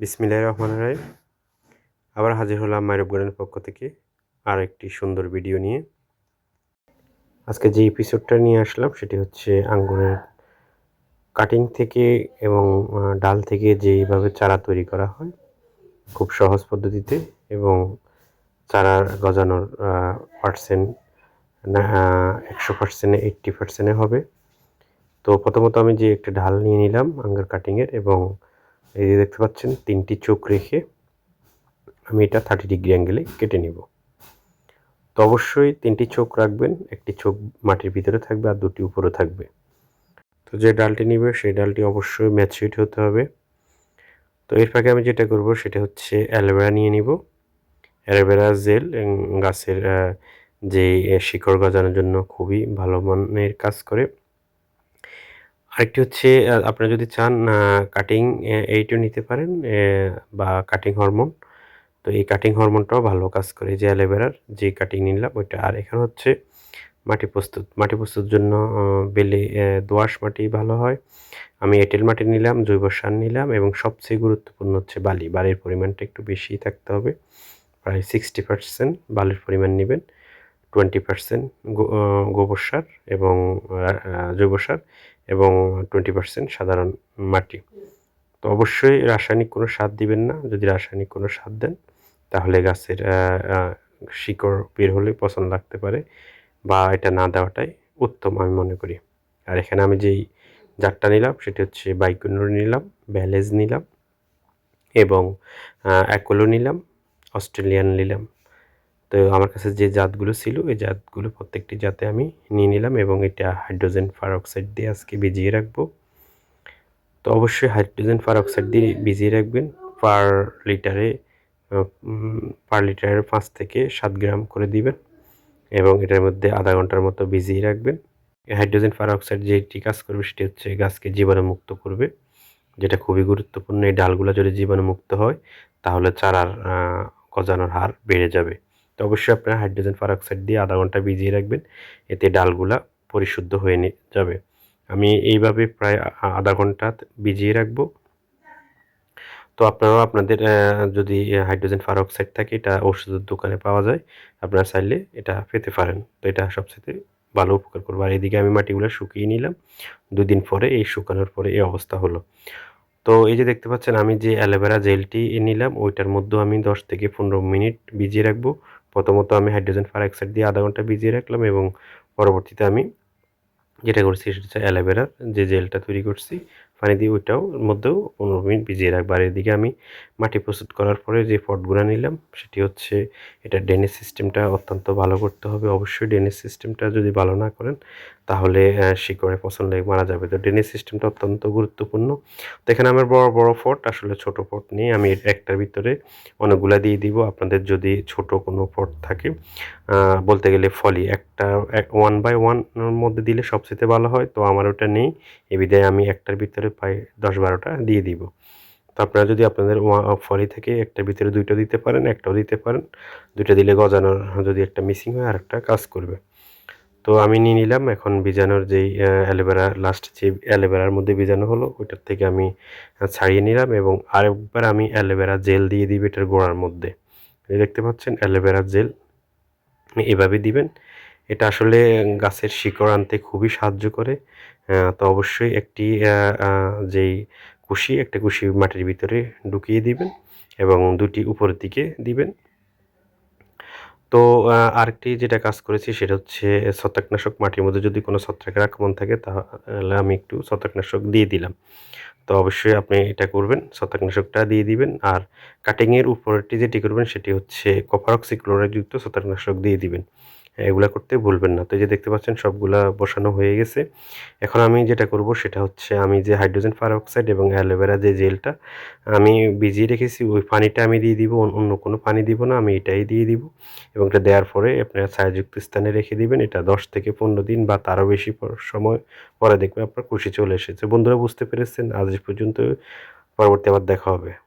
বিসমিল্লাহির রহমানির রহিম। আবার হাজির হলাম মাইরব গার্ডেনের পক্ষ থেকে আর একটি সুন্দর ভিডিও নিয়ে। আজকে যে এপিসোডটা নিয়ে আসলাম, সেটি হচ্ছে আঙ্গুরের কাটিং থেকে এবং ডাল থেকে যেইভাবে চারা তৈরি করা হয়, খুব সহজ পদ্ধতিতে এবং চারা গজানোর পার্সেন্ট একশো পার্সেন্টে এইট্টি পার্সেন্টে হবে। তো প্রথমত আমি যে একটা ঢাল নিয়ে নিলাম আঙ্গুর কাটিংয়ের এবং এই যে দেখতে পাচ্ছেন, তিনটি চোখ রেখে আমি এটা থার্টি ডিগ্রি অ্যাঙ্গেলে কেটে নিব। তো অবশ্যই তিনটি চোখ রাখবেন, একটি চোখ মাটির ভিতরে থাকবে আর দুটি উপরে থাকবে। তো যে ডালটি নিবে, সেই ডালটি অবশ্যই ম্যাচিউড হতে হবে। তো এর ফাঁকে আমি যেটা করব, সেটা হচ্ছে অ্যালোভেরা নিয়ে নিব। অ্যালোভেরা জেল গাছের যে শিকড় গজানোর জন্য খুবই ভালো মানের কাজ করে। আরেকটি হচ্ছে আপনারা যদি চান কাটিং এইটও নিতে পারেন বা কাটিং হরমোন তো এই কাটিং হরমোনটাও ভালো কাজ করে যে অ্যালোভেরার যে কাটিং নিলাম, ওইটা। আর এখানে হচ্ছে মাটি প্রস্তুত। মাটি প্রস্তুত জন্য বেলে দোআঁশ মাটি ভালো হয়। আমি এঁটেল মাটি নিলাম, জৈব সার নিলাম এবং সবচেয়ে গুরুত্বপূর্ণ হচ্ছে বালি। বালির পরিমাণটা একটু বেশি থাকতে হবে। প্রায় সিক্সটি পার্সেন্ট বালির পরিমাণ নেবেন। টোয়েন্টি পার্সেন্ট গোবর সার এবং জৈব সার। এবং টোয়েন্টি পার্সেন্ট সাধারণ মাটি। তো অবশ্যই রাসায়নিক কোনো সার দিবেন না। যদি রাসায়নিক কোনো সার দেন, তাহলে গাছের শিকড় বের হলে পছন্দ লাগতে পারে বা এটা না দেওয়াটাই উত্তম আমি মনে করি। আর এখানে আমি যেই জারটা নিলাম, সেটি হচ্ছে বাইকুনুর নিলাম, ব্যালেজ নিলাম এবং অ্যাকোলো নিলাম, অস্ট্রেলিয়ান নিলাম। তো আমার কাছে যে জাতগুলো ছিল এই জাতগুলো প্রত্যেকটি জাতে আমি নিয়ে নিলাম এবং এটা হাইড্রোজেন পারঅক্সাইড দিয়ে আজকে ভিজিয়ে রাখব। তো অবশ্যই হাইড্রোজেন পারঅক্সাইড দিয়ে ভিজিয়ে রাখবেন পার লিটারে পার লিটারের পাঁচ থেকে সাত গ্রাম করে দিবেন এবং এটার মধ্যে আধা ঘণ্টার মতো ভিজিয়ে রাখবেন। হাইড্রোজেন পারঅক্সাইড যেটি কাজ করবে সেটি হচ্ছে গাছকে জীবাণুমুক্ত করবে, যেটা খুবই গুরুত্বপূর্ণ। এই ডালগুলো যদি জীবাণুমুক্ত হয়, তাহলে চারার গজানোর হার বেড়ে যাবে। তো অবশ্যই আপনারা হাইড্রোজেন পারঅক্সাইড দিয়ে আধা ঘণ্টা ভিজিয়ে রাখবেন। এতে ডালগুলা পরিশুদ্ধ হয়ে যাবে। আমি এইভাবে প্রায় আধা ঘণ্টা ভিজিয়ে রাখব। তো আপনারাও আপনাদের যদি হাইড্রোজেন পারঅক্সাইড থাকে, এটা ওষুধের দোকানে পাওয়া যায়। আপনারা চাইলে এটা পেতে পারেন। তো এটা সবচেয়ে ভালো উপকার করবে। আর এদিকে আমি মাটিগুলো শুকিয়ে নিলাম। দুদিন পরে এই শুকানোর পরে এই অবস্থা হলো। তো এই যে দেখতে পাচ্ছেন, আমি যে অ্যালোভেরা জেলটি নিলাম, ওইটার মধ্যেও আমি দশ থেকে পনেরো মিনিট ভিজিয়ে রাখব। প্রথমত আমি হাইড্রোজেন ফার অ্যাক্সাইড দিয়ে আধা ঘণ্টা ভিজিয়ে রাখলাম এবং পরবর্তীতে আমি যেটা করছি, সেটা হচ্ছে অ্যালোভেরার যে জেলটা তৈরি করছি পানি দিয়ে ওইটাও মধ্যেও পনেরো মিনিট ভিজিয়ে রাখব। আর এদিকে আমি মাটি প্রস্তুত করার পরে যে পটগুলো নিলাম, সেটি হচ্ছে এটা ড্রেনেজ সিস্টেমটা অত্যন্ত ভালো করতে হবে। অবশ্যই ড্রেনেজ সিস্টেমটা যদি ভালো না করেন, তাহলে শিকড়ে পছন্দ মারা যাবে। তো ড্রেনেজ সিস্টেমটা অত্যন্ত গুরুত্বপূর্ণ। তো এখানে আমার বড় বড় পট, আসলে ছোট পট নিয়ে আমি একটার ভিতরে অনেকগুলা দিয়ে দিব। আপনাদের যদি ছোট কোনো পট থাকে বলতে গেলে ফলি, একটা ওয়ান বাই ওয়ান মধ্যে দিলে সবচেয়ে ভালো হয়। তো আমার ওটা নেই। এই বিধায় আমি একটার ভিতরে প্রায় দশ বারোটা দিয়ে দিব। তো আপনারা যদি আপনাদের ফলি থেকে একটা ভিতরে দুইটা দিতে পারেন, একটাও দিতে পারেন। দুইটা দিলে গজানোর যদি একটা মিসিং হয় আর একটা কাজ করবে। তো আমি নিয়ে নিলাম, এখন বীজাণুর যেই অ্যালোভেরা লাস্ট যে অ্যালোভেরার মধ্যে বিজানো হলো, ওইটার থেকে আমি ছাড়িয়ে নিলাম এবং আরেকবার আমি অ্যালোভেরা জেল দিয়ে দিব এটার গোড়ার মধ্যে। দেখতে পাচ্ছেন, অ্যালোভেরা জেল, এভাবে দিবেন। এটা আসলে গাছের শিকড় আনতে খুবই সাহায্য করে। তো অবশ্যই একটি যেই কুশি, একটা কুশি মাটির ভিতরে ঢুকিয়ে দিবেন এবং দুটি উপরের দিকে দিবেন। তো আরেকটি যেটা কাজ করেছি সেটা হচ্ছে ছত্রাকনাশক মাটির মধ্যে যদি কোনো ছত্রাকের আক্রমণ থাকে তাহলে আমি একটু ছত্রাকনাশক দিয়ে দিলাম। তো অবশ্যই আপনি এটা করবেন, ছত্রাকনাশকটা দিয়ে দিবেন আর কাটিংয়ের উপরেরটি যেটি করবেন সেটি হচ্ছে কপার অক্সিক্লোরাইডযুক্ত ছত্রাকনাশক দিয়ে দিবেন। এগুলা করতে ভুলবেন না। তো এই যে দেখতে পাচ্ছেন, সবগুলা বসানো হয়ে গেছে। এখন আমি যেটা করব সেটা হচ্ছে, আমি যে হাইড্রোজেন পারঅক্সাইড এবং অ্যালোভেরা যে জেলটা, আমি ভিজিয়ে রেখেছি, ওই পানিটা আমি দিয়ে দিব অন্য- কোনো পানি দিব না, আমি এটাই দিয়ে দিব। এবং এটা দেওয়ার পরে আপনারা ছায়াযুক্ত স্থানে রেখে দিবেন, এটা দশ থেকে পনেরো দিন বা তারও বেশি সময় পরে দেখবেন আপনার খুশি চলে এসেছে। বন্ধুরা বুঝতে পেরেছেন, আজ পর্যন্ত, পরবর্তী আবার দেখা হবে।